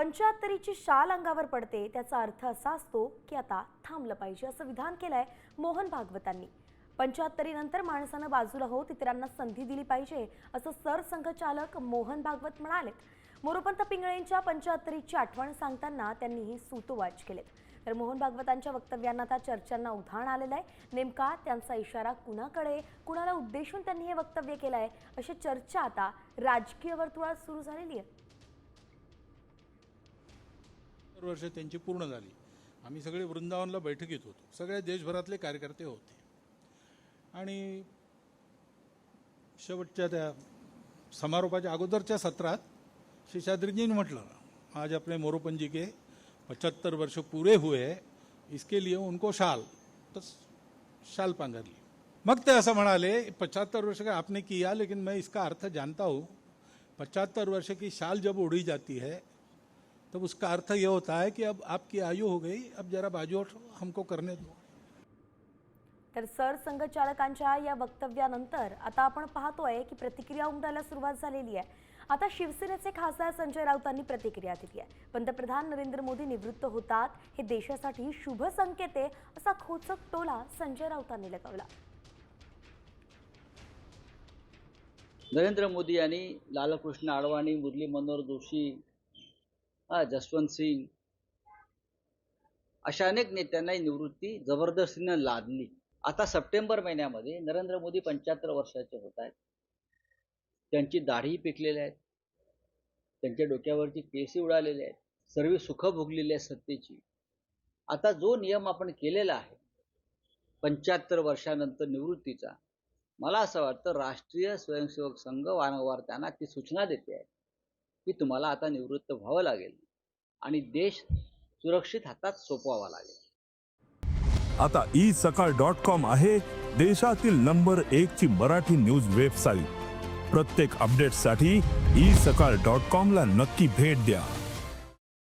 पंच्याहत्तरीची शाल अंगावर पडते त्याचा अर्थ असा असतो की आता थांबलं पाहिजे असं विधान केलंय मोहन भागवतांनी. पंच्याहत्तरीनंतर माणसानं बाजूला होत इतरांना संधी दिली पाहिजे असं सरसंघचालक मोहन भागवत म्हणाले मोरोपंत पिंगळेंच्या पंच्याहत्तरीची आठवण सांगताना त्यांनी ही सूतोवाच केलेत. तर मोहन भागवतांच्या वक्तव्यांना त्या चर्चांना उधाण आलेलं आहे. नेमका त्यांचा इशारा कुणाकडे कुणाला उद्देशून त्यांनी हे वक्तव्य केलं आहे अशी चर्चा आता राजकीय वर्तुळात सुरू झालेली आहे. वर्ष त्यांची पूर्ण झाली. आम्ही सगळे वृंदावनला बैठकीत होतो. सगळ्या देशभरातले कार्यकर्ते होते. आणि शेवटच्या त्या समारोपाच्या अगोदरच्या सत्रात शेषाद्रीजींनी म्हटलं आज आपले मोरोपंजी के पचहत्तर वर्ष पुरे हुए इसके लिए उनको शाल. तर शाल पांघरली. मग ते असं म्हणाले पचहत्तर वर्ष का आपने किया लेकिन मैं इसका अर्थ जानता हूँ. पचहत्तर वर्ष की शाल जब उड़ी जाती है तब उसका अर्थ ये होता है कि अब आपकी आयु हो गई अब जरा बाजू हमको करने दो। तर सरसंघचालकांच्या या वक्तव्यानंतर आता आपण पाहतोय की प्रतिक्रिया उमटायला सुरुवात झालेली आहे. आता शिवसेनेचे खासदार संजय राऊतांनी प्रतिक्रिया दिली आहे. पंतप्रधान नरेंद्र मोदी निवृत्त होतात हे देशासाठी शुभ संकेत आहे असा खोचक टोला संजय राऊतांनी लगावला. नरेंद्र मोदी यांनी लालकृष्ण अडवाणी मुरली मनोहर जोशी हा जसवंत सिंग. अशा अनेक नेत्यांना ही निवृत्ती जबरदस्तीनं लादली. आता सप्टेंबर महिन्यामध्ये नरेंद्र मोदी पंच्याहत्तर वर्षाचे होत आहेत. त्यांची दाढी पिकलेली आहेत. त्यांच्या डोक्यावरची केसी उडालेले आहेत. सर्व सुख भोगलेली आहेत सत्तेची. आता जो नियम आपण केलेला आहे पंच्याहत्तर वर्षानंतर निवृत्तीचा मला असं वाटतं राष्ट्रीय स्वयंसेवक संघ वारंवार त्यांना ती सूचना देते आहे. की तुम्हाला आता निवृत्त व्हावं लागेल. आणि देश सुरक्षित हातात सोपवावा लागेल. आता ई सकाळ डॉट कॉम आहे देशातील नंबर एक ची मराठी न्यूज वेबसाईट. प्रत्येक अपडेटसाठी ई सकाळ डॉट कॉम ला नक्की भेट द्या.